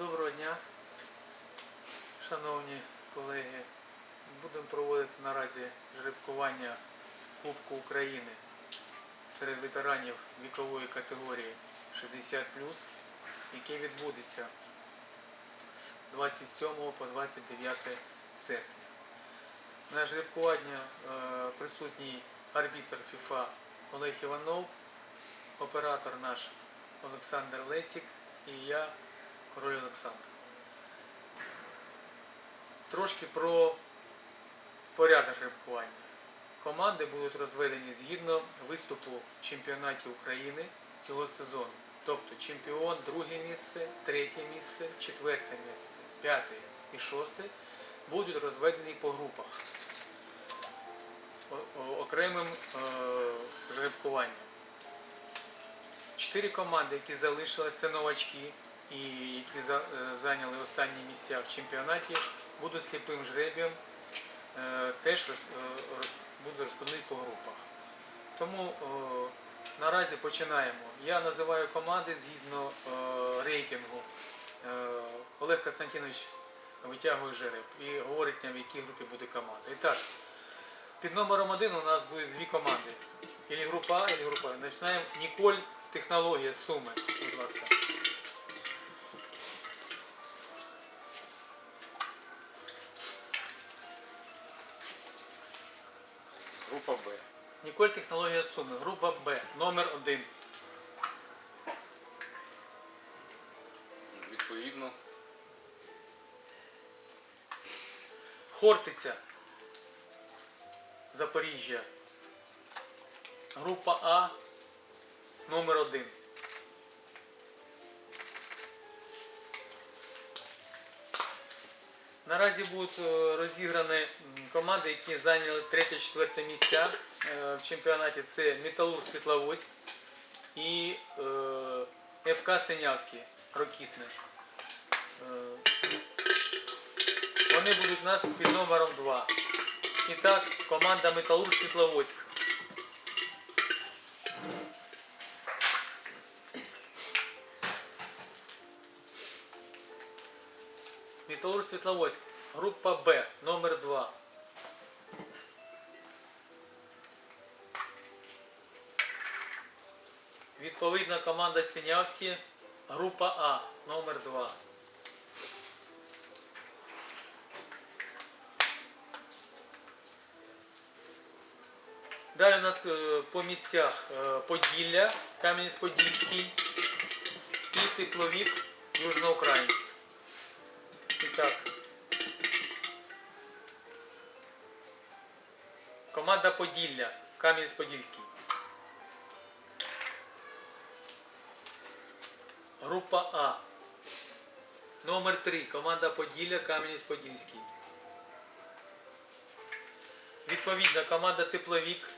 Доброго дня, шановні колеги. Будемо проводити наразі жеребкування Кубку України серед ветеранів вікової категорії 60 яке відбудеться з 27 по 29 серпня. На жеребкування е, присутній арбітр ФІФА Олег Іванов, оператор наш Олександр Лесік і я, король Олександр. Трошки про порядок жеребкування. Команди будуть розведені згідно виступу в чемпіонаті України цього сезону. Тобто чемпіон друге місце, третє місце, четверте місце, п'яте і шосте будуть розведені по групах окремим е, жеребкуванням. Чотири команди, які залишилися, це новачки і які е, зайняли останні місця в чемпіонаті, будуть сліпим жребієм, е, теж е, роз- будуть розподілені по групах. Тому наразі починаємо. Я називаю команди згідно рейтингу. Олег Константинович витягує жереб і говорить нам, в якій групі буде команда. І так, під номером один у нас буде дві команди. Ілі група А, ілі група. Починаємо Ніколь, технологія, суми. Будь ласка. Група Б. Ніколь, технологія суми. Група Б, Номер 1. Відповідно, Хортиця. Запоріжжя. Група А, номер один. Наразі будуть е, розіграні команди, які зайняли 3-4 місця е, в чемпіонаті. Це Металург Світловодськ і е, ФК Синявський Рокітне. Е, вони будуть у нас під номером 2. І так, команда Металург Світловодськ. Металург Світловодськ. Група Б, номер 2. Відповідна команда Синявські. Група А, номер 2. Далі у нас е, по місцях е, Поділля, Кам'янець-Подільський і Тепловік Южноукраїнськ. І так. Команда Поділля, Кам'янець-Подільський. Група А. Номер 3. Команда Поділля, Кам'янець-Подільський. Відповідно, команда Тепловік,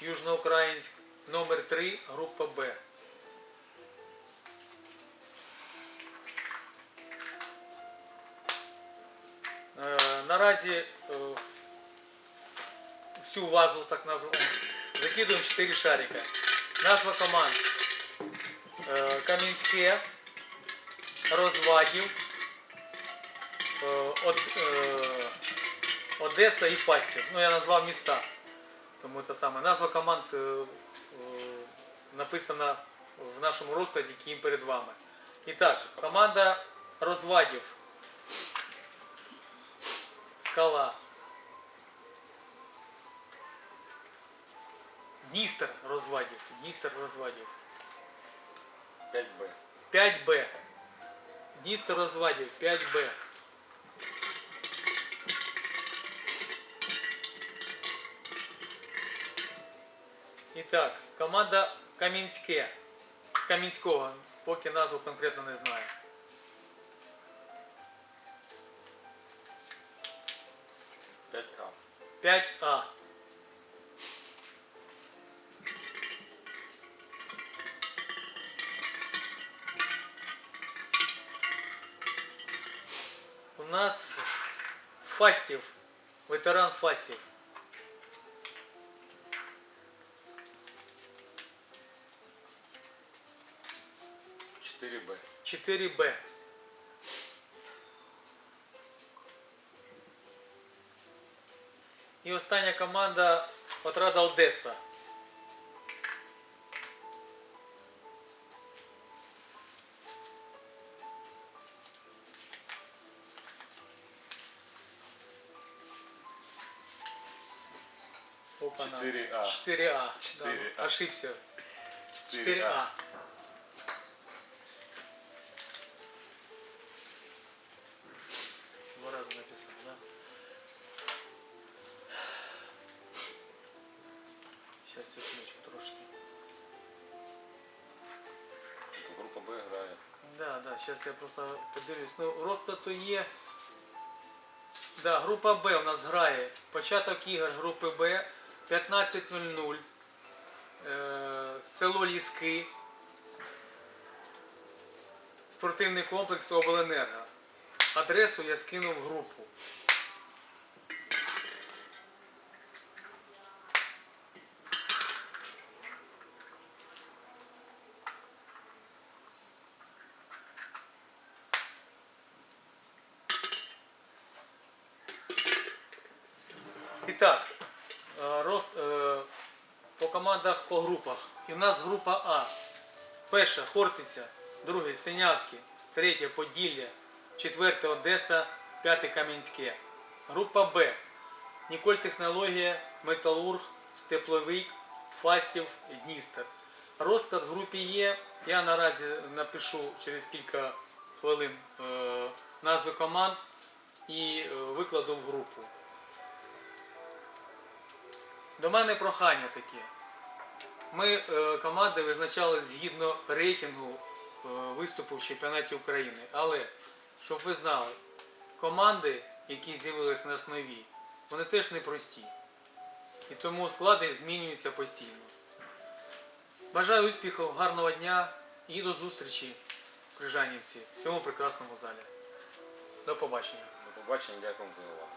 Южноукраїнськ, номер 3, група Б. Наразі е, всю вазу, так називаємо, закидуємо 4 шарика. Назва команд е, Кам'янське, Розвадів, е, Од- е, Одеса і Фастів. Ну, я назвав міста. Тому це саме. Назва команд е, е, написана в нашому розкладі, який перед вами. І так, команда розвадів. Скала. Дністер розвадів. Дністер розвадів. 5Б. 5Б. Дністер розвадів 5Б. І так, команда Камінське. З Камінського. Поки назву конкретно не знаю. П'ять А. 5А. У нас Фастів, ветеран Фастів. 4Б. 4Б. І остання команда Отрада Одеса. Опа-на. 4А. 4А. 4А. Да, ошибся. 4А. 4А. Секундочку трошки. Група Б грає. Да, да, сейчас я просто подивлюсь. Ну, розкладу є. Да, група Б у нас грає. Початок ігор групи Б 15.00. Е, село Ліски. Спортивний комплекс Обленерго. Адресу я скинув в групу. Так, е, роз, е, по командах по групах. І в нас група А. Перша Хортиця, друге Синявське, третє Поділля, четверте Одеса, п'яте Кам'янське. Група Б. Ніколь Технологія, Металург, Тепловик, Фастів, Дністер. Розклад в групі є. Я наразі напишу через кілька хвилин е, назви команд і е, викладу в групу. До мене прохання таке. Ми е, команди визначали згідно рейтингу е, виступу в чемпіонаті України. Але, щоб ви знали, команди, які з'явилися на основі, вони теж непрості. І тому склади змінюються постійно. Бажаю успіхів, гарного дня і до зустрічі в Крижанівці в цьому прекрасному залі. До побачення. До побачення, дякую за увагу.